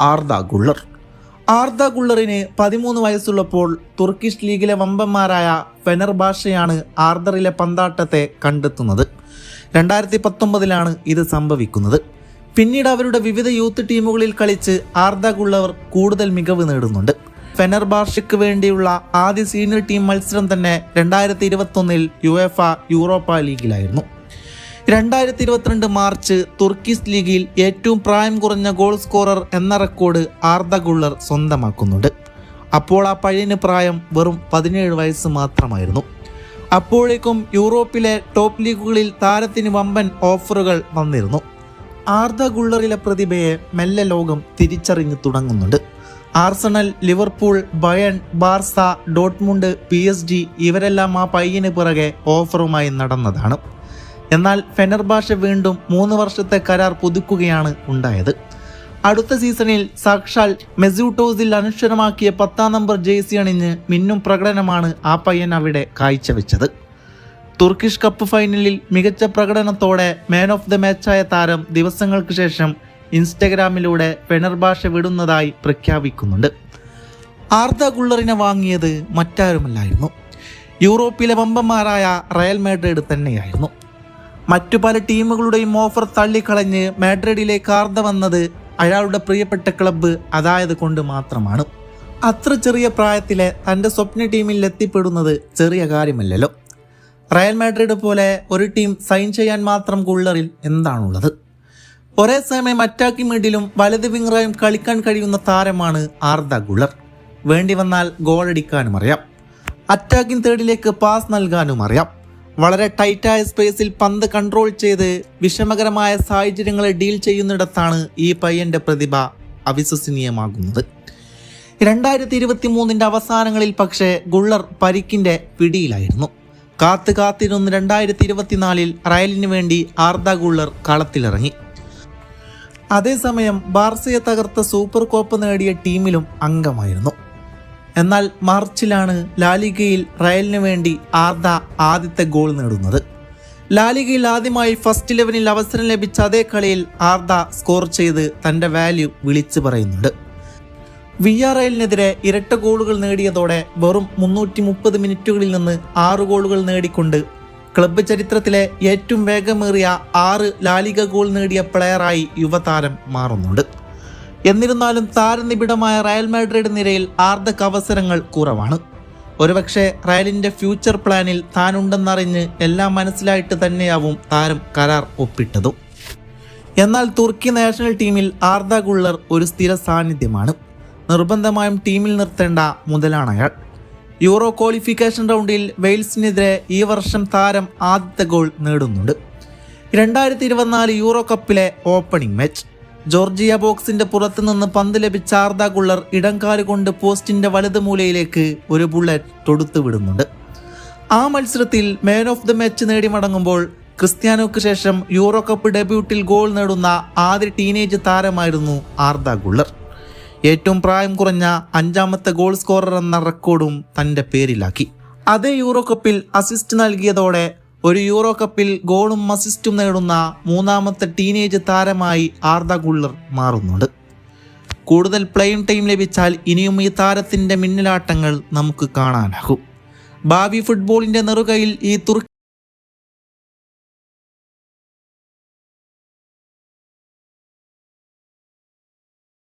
Arda Güler. Arda ഗുള്ളറിന് പതിമൂന്ന് വയസ്സുള്ളപ്പോൾ Turkish ലീഗിലെ വമ്പന്മാരായ ഫെനർ ഭാഷയാണ് ആർദറിലെ പന്താട്ടത്തെ കണ്ടെത്തുന്നത്. രണ്ടായിരത്തി പത്തൊമ്പതിലാണ് ഇത് സംഭവിക്കുന്നത്. പിന്നീട് അവരുടെ വിവിധ യൂത്ത് ടീമുകളിൽ കളിച്ച് ആർദ ഗുള്ളവർ കൂടുതൽ മികവ് നേടുന്നുണ്ട്. ഫെനർ ഫെനർബാഷയ്ക്ക് വേണ്ടിയുള്ള ആദ്യ സീനിയർ ടീം മത്സരം തന്നെ രണ്ടായിരത്തി ഇരുപത്തൊന്നിൽ യു എഫ യൂറോപ്പ ലീഗിലായിരുന്നു. രണ്ടായിരത്തി ഇരുപത്തിരണ്ട് മാർച്ച് തുർക്കിസ് ലീഗിൽ ഏറ്റവും പ്രായം കുറഞ്ഞ ഗോൾ സ്കോറർ എന്ന റെക്കോർഡ് ആർദ ഗുള്ളർ സ്വന്തമാക്കുന്നുണ്ട്. അപ്പോൾ ആ പഴയന് പ്രായം വെറും പതിനേഴ് വയസ്സ് മാത്രമായിരുന്നു. അപ്പോഴേക്കും യൂറോപ്പിലെ ടോപ്പ് ലീഗുകളിൽ താരത്തിന് വമ്പൻ ഓഫറുകൾ വന്നിരുന്നു. ആർദ ഗുള്ളറിലെ പ്രതിഭയെ മെല്ലെ ലോകം തിരിച്ചറിഞ്ഞു തുടങ്ങുന്നുണ്ട്. Arsenal Liverpool Bayern Barca Dortmund P S G ഇവരെല്ലാം ആ പയ്യന് പിറകെ ഓഫറുമായി നടന്നതാണ്. എന്നാൽ ഫെനർബാഷ വീണ്ടും മൂന്ന് വർഷത്തെ കരാർ പുതുക്കുകയാണ് ഉണ്ടായത്. അടുത്ത സീസണിൽ സാക്ഷാൽ മെസ്യൂട്ടോസിൽ അനശ്വരമാക്കിയ പത്താം നമ്പർ ജേഴ്സി അണിഞ്ഞ് മിന്നും പ്രകടനമാണ് ആ പയ്യൻ അവിടെ കാഴ്ചവെച്ചത്. തുർക്കിഷ് കപ്പ് ഫൈനലിൽ മികച്ച പ്രകടനത്തോടെ മാൻ ഓഫ് ദ മാച്ചായ താരം ദിവസങ്ങൾക്ക് ശേഷം ഇൻസ്റ്റഗ്രാമിലൂടെ ഫെനർബാഷ വിടുന്നതായി പ്രഖ്യാപിക്കുന്നുണ്ട്. ആർദ ഗുള്ളറിനെ വാങ്ങിയത് മറ്റാരുമല്ലായിരുന്നു. യൂറോപ്പിലെ വമ്പന്മാരായ റയൽ മാഡ്രിഡ് തന്നെയായിരുന്നു. മറ്റു പല ടീമുകളുടെയും ഓഫർ തള്ളിക്കളഞ്ഞ് മാഡ്രിഡിലേക്ക് കാർദ വന്നത് അയാളുടെ പ്രിയപ്പെട്ട ക്ലബ്ബ് അതായത് കൊണ്ട് മാത്രമാണ്. അത്ര ചെറിയ പ്രായത്തിലെ തന്റെ സ്വപ്ന ടീമിൽ എത്തിപ്പെടുന്നത് ചെറിയ കാര്യമല്ലല്ലോ. റയൽ മാഡ്രിഡ് പോലെ ഒരു ടീം സൈൻ ചെയ്യാൻ മാത്രം കൂള്ളറിൽ എന്താണുള്ളത്? ഒരേ സമയം അറ്റാക്കി മിഡിലും വലത് വിങ്ങറായും കളിക്കാൻ കഴിയുന്ന താരമാണ് ആർദ ഗുള്ളർ വേണ്ടി വന്നാൽ ഗോളടിക്കാനും അറിയാം. അറ്റാക്കിംഗ് തേർഡിലേക്ക് പാസ് നൽകാനും അറിയാം. വളരെ ടൈറ്റായ സ്പേസിൽ പന്ത് കൺട്രോൾ ചെയ്ത് വിഷമകരമായ സാഹചര്യങ്ങളെ ഡീൽ ചെയ്യുന്നിടത്താണ് ഈ പയ്യന്റെ പ്രതിഭ അവിശ്വസനീയമാകുന്നത്. രണ്ടായിരത്തി ഇരുപത്തി മൂന്നിന്റെ അവസാനങ്ങളിൽ പക്ഷേ ഗുള്ളർ പരിക്കിന്റെ പിടിയിലായിരുന്നു. കാത്ത് കാത്തിരുന്ന് രണ്ടായിരത്തി ഇരുപത്തിനാലിൽ റയലിന് വേണ്ടി ആർദ ഗുള്ളർ കളത്തിലിറങ്ങി. അതേസമയം ബാർസയെ തകർത്ത സൂപ്പർ കോപ്പ് നേടിയ ടീമിലും അംഗമായിരുന്നു. എന്നാൽ മാർച്ചിലാണ് ലാലിഗയിൽ റയലിന് വേണ്ടി ആർദ ആദ്യത്തെ ഗോൾ നേടുന്നത്. ലാലിഗയിൽ ആദ്യമായി ഫസ്റ്റ് ഇലവനിൽ അവസരം ലഭിച്ച അതേ കളിയിൽ ആർദ സ്കോർ ചെയ്ത് തന്റെ വാല്യൂ വിളിച്ചു പറയുന്നുണ്ട്. വി ആർ എല്ലിനെതിരെ ഇരട്ട ഗോളുകൾ നേടിയതോടെ വെറും മുന്നൂറ്റി മുപ്പത് മിനിറ്റുകളിൽ നിന്ന് ആറ് ഗോളുകൾ നേടിക്കൊണ്ട് ക്ലബ്ബ് ചരിത്രത്തിലെ ഏറ്റവും വേഗമേറിയ ആറ് ലാലിക ഗോൾ നേടിയ പ്ലെയറായി യുവതാരം മാറുന്നുണ്ട്. എന്നിരുന്നാലും താരനിബിഡമായ റയൽ മാഡ്രിഡ് നിരയിൽ ആർദക്ക് അവസരങ്ങൾ കുറവാണ്. ഒരുപക്ഷെ റയലിന്റെ ഫ്യൂച്ചർ പ്ലാനിൽ താനുണ്ടെന്നറിഞ്ഞ് എല്ലാം മനസ്സിലായിട്ട് തന്നെയാവും താരം കരാർ ഒപ്പിട്ടതും. എന്നാൽ തുർക്കി നാഷണൽ ടീമിൽ ആർദ ഗുള്ളർ ഒരു സ്ഥിര സാന്നിധ്യമാണ്. നിർബന്ധമായും ടീമിൽ നിർത്തേണ്ട മുതലാണ് അയാൾ. യൂറോ ക്വാളിഫിക്കേഷൻ റൗണ്ടിൽ വെയിൽസിനെതിരെ ഈ വർഷം താരം ആദ്യത്തെ ഗോൾ നേടുന്നുണ്ട്. രണ്ടായിരത്തി ഇരുപത്തിനാല് യൂറോ കപ്പിലെ ഓപ്പണിംഗ് മാച്ച്. ജോർജിയ ബോക്സിന്റെ പുറത്തുനിന്ന് പന്ത് ലഭിച്ച ആർദ ഗുള്ളർ ഇടംകാൽ കൊണ്ട് പോസ്റ്റിന്റെ വലത് മൂലയിലേക്ക് ഒരു ബുള്ളറ്റ് തൊടുത്തു വിടുന്നുണ്ട്. ആ മത്സരത്തിൽ മാൻ ഓഫ് ദി മാച്ച് നേടി മടങ്ങുമ്പോൾ ക്രിസ്ത്യാനോക്ക് ശേഷം യൂറോ കപ്പ് ഡെബ്യൂട്ടിൽ ഗോൾ നേടുന്ന ആദ്യ ടീനേജ് താരമായിരുന്നു ആർദ ഗുള്ളർ. ഏറ്റവും പ്രായം കുറഞ്ഞ അഞ്ചാമത്തെ ഗോൾ സ്കോറർ എന്ന റെക്കോർഡും തന്റെ പേരിലാക്കി. അതേ യൂറോ കപ്പിൽ അസിസ്റ്റ് നൽകിയതോടെ ഒരു യൂറോ കപ്പിൽ ഗോളും അസിസ്റ്റും നേടുന്ന മൂന്നാമത്തെ ടീനേജ് താരമായി ആർദ ഗുള്ളർ മാറുന്നുണ്ട്. കൂടുതൽ പ്ലെയിങ് ടൈം ലഭിച്ചാൽ ഇനിയും ഈ താരത്തിന്റെ മിന്നലാട്ടങ്ങൾ നമുക്ക് കാണാനാകും. ഭാവി ഫുട്ബോളിന്റെ നെറുകയിൽ ഈ തുർക്കി